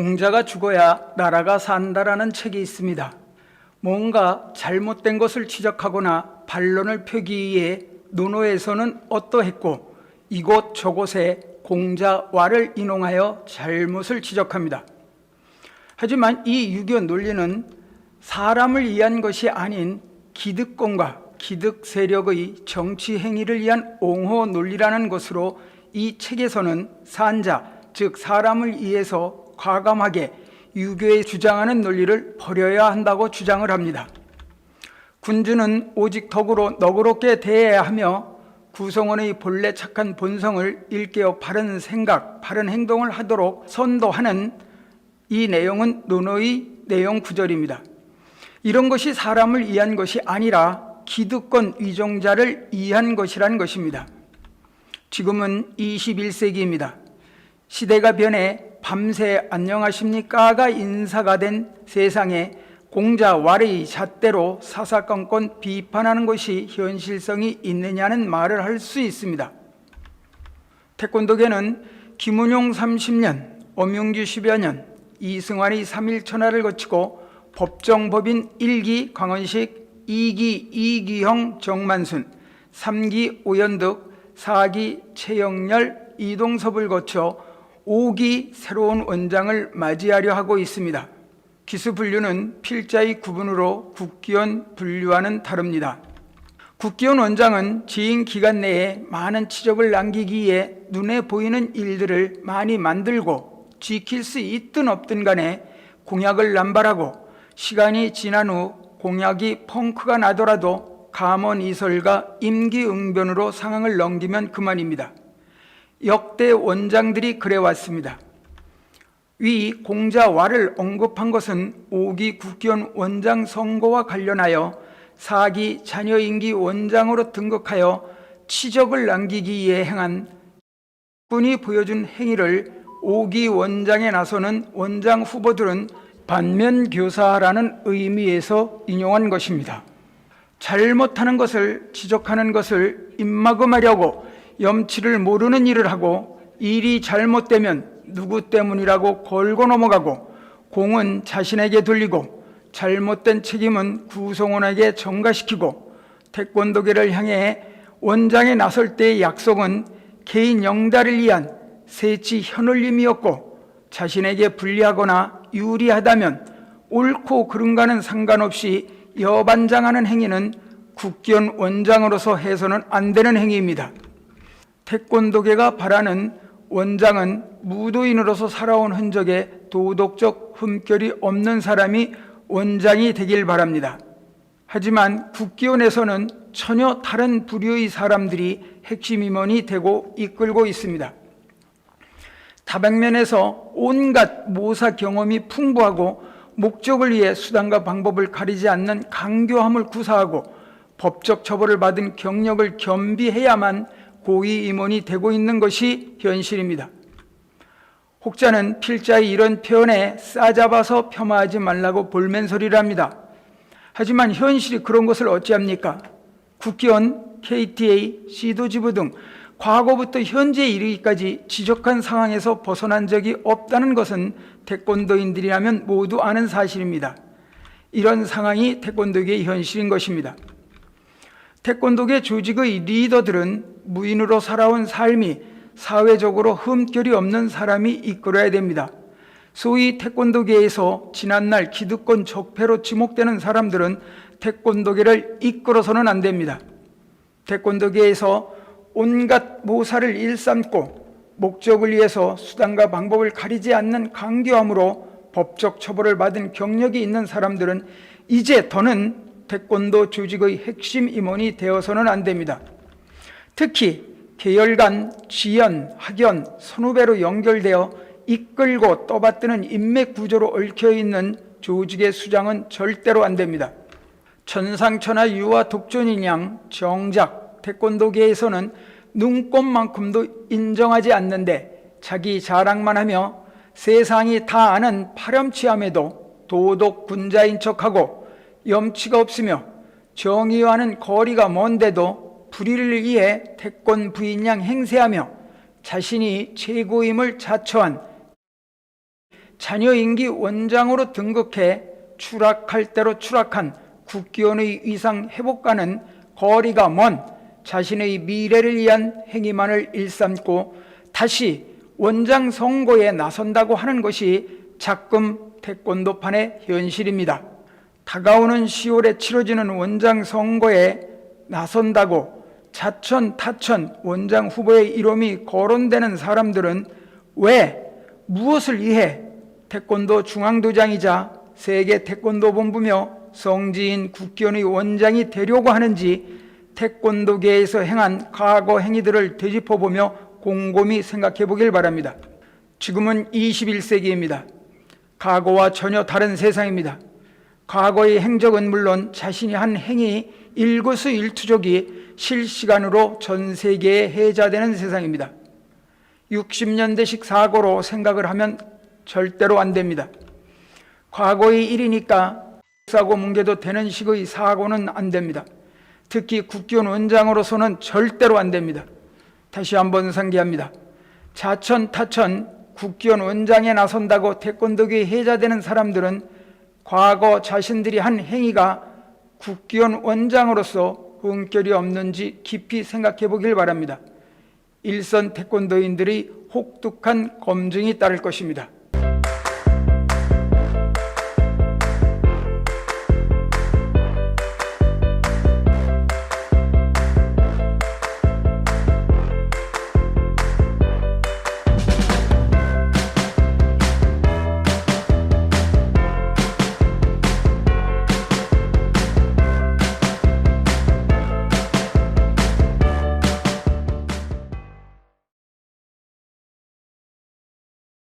공자가 죽어야 나라가 산다라는 책이 있습니다. 뭔가 잘못된 것을 지적하거나 반론을 펴기 위해 논어에서는 어떠했고 이곳 저곳에 공자와를 인용하여 잘못을 지적합니다. 하지만 이 유교 논리는 사람을 위한 것이 아닌 기득권과 기득 세력의 정치 행위를 위한 옹호 논리라는 것으로 이 책에서는 산자, 즉 사람을 위해서 과감하게 유교에 주장하는 논리를 버려야 한다고 주장을 합니다. 군주는 오직 덕으로 너그럽게 대해야 하며 구성원의 본래 착한 본성을 일깨어 바른 생각, 바른 행동을 하도록 선도하는 이 내용은 논어의 내용 구절입니다. 이런 것이 사람을 위한 것이 아니라 기득권 위종자를 위한 것이란 것입니다. 지금은 21세기입니다. 시대가 변해 밤새 안녕하십니까가 인사가 된 세상에 공자 와의 잣대로 사사건건 비판하는 것이 현실성이 있느냐는 말을 할 수 있습니다. 태권도계는 김은용 30년, 엄용규 10여 년, 이승환이 3일 천하를 거치고 법정법인 1기 광원식, 2기 이기형 정만순, 3기 오연득, 4기 최영렬, 이동섭을 거쳐 5기 새로운 원장을 맞이하려 하고 있습니다. 기수 분류는 필자의 구분으로 국기원 분류와는 다릅니다. 국기원 원장은 지인 기간 내에 많은 치적을 남기기 위해 눈에 보이는 일들을 많이 만들고 지킬 수 있든 없든 간에 공약을 남발하고 시간이 지난 후 공약이 펑크가 나더라도 감원 이설과 임기응변으로 상황을 넘기면 그만입니다. 역대 원장들이 그래 왔습니다. 위 공자와를 언급한 것은 5기 국기원 원장 선거와 관련하여 4기 자녀 임기 원장으로 등극하여 치적을 남기기 위해 행한 군이 보여준 행위를 5기 원장에 나서는 원장 후보들은 반면 교사라는 의미에서 인용한 것입니다. 잘못하는 것을 지적하는 것을 입막음하려고 염치를 모르는 일을 하고 일이 잘못되면 누구 때문이라고 걸고 넘어가고 공은 자신에게 돌리고 잘못된 책임은 구성원에게 전가시키고 태권도계를 향해 원장에 나설 때의 약속은 개인 영달을 위한 세치 현올림이었고 자신에게 불리하거나 유리하다면 옳고 그른가는 상관없이 여반장하는 행위는 국기원 원장으로서 해서는 안 되는 행위입니다. 태권도계가 바라는 원장은 무도인으로서 살아온 흔적에 도덕적 흠결이 없는 사람이 원장이 되길 바랍니다. 하지만 국기원에서는 전혀 다른 부류의 사람들이 핵심 임원이 되고 이끌고 있습니다. 다방면에서 온갖 모사 경험이 풍부하고 목적을 위해 수단과 방법을 가리지 않는 강교함을 구사하고 법적 처벌을 받은 경력을 겸비해야만 고위 임원이 되고 있는 것이 현실입니다. 혹자는 필자의 이런 표현에 싸잡아서 폄하하지 말라고 볼멘소리랍니다. 하지만 현실이 그런 것을 어찌합니까? 국기원, KTA, 시도지부 등 과거부터 현재에 이르기까지 지적한 상황에서 벗어난 적이 없다는 것은 태권도인들이라면 모두 아는 사실입니다. 이런 상황이 태권도계의 현실인 것입니다. 태권도계 조직의 리더들은 무인으로 살아온 삶이 사회적으로 흠결이 없는 사람이 이끌어야 됩니다. 소위 태권도계에서 지난날 기득권 적폐로 지목되는 사람들은 태권도계를 이끌어서는 안 됩니다. 태권도계에서 온갖 모사를 일삼고 목적을 위해서 수단과 방법을 가리지 않는 강교함으로 법적 처벌을 받은 경력이 있는 사람들은 이제 더는 태권도 조직의 핵심 임원이 되어서는 안 됩니다. 특히 계열 간 지연, 학연, 선후배로 연결되어 이끌고 떠받드는 인맥 구조로 얽혀 있는 조직의 수장은 절대로 안 됩니다. 천상천하 유아 독존인 양 정작 태권도계에서는 눈꼽만큼도 인정하지 않는데 자기 자랑만 하며 세상이 다 아는 파렴치함에도 도덕 군자인 척하고 염치가 없으며 정의와는 거리가 먼데도 불의를 위해 태권 부인 양 행세하며 자신이 최고임을 자처한 자녀 임기 원장으로 등극해 추락할 대로 추락한 국기원의 위상 회복과는 거리가 먼 자신의 미래를 위한 행위만을 일삼고 다시 원장 선거에 나선다고 하는 것이 작금 태권도판의 현실입니다. 다가오는 10월에 치러지는 원장 선거에 나선다고 자천 타천 원장 후보의 이름이 거론되는 사람들은 왜 무엇을 위해 태권도 중앙도장이자 세계 태권도 본부며 성지인 국기원의 원장이 되려고 하는지 태권도계에서 행한 과거 행위들을 되짚어보며 곰곰이 생각해 보길 바랍니다. 지금은 21세기입니다. 과거와 전혀 다른 세상입니다. 과거의 행적은 물론 자신이 한 행위 일거수일투족이 실시간으로 전 세계에 해자되는 세상입니다. 60년대식 사고로 생각을 하면 절대로 안 됩니다. 과거의 일이니까 사고 뭉개도 되는 식의 사고는 안 됩니다. 특히 국기원 원장으로서는 절대로 안 됩니다. 다시 한번 상기합니다. 자천 타천 국기원 원장에 나선다고 태권도계에 해자되는 사람들은 과거 자신들이 한 행위가 국기원 원장으로서 흠결이 없는지 깊이 생각해 보길 바랍니다. 일선 태권도인들의 혹독한 검증이 따를 것입니다.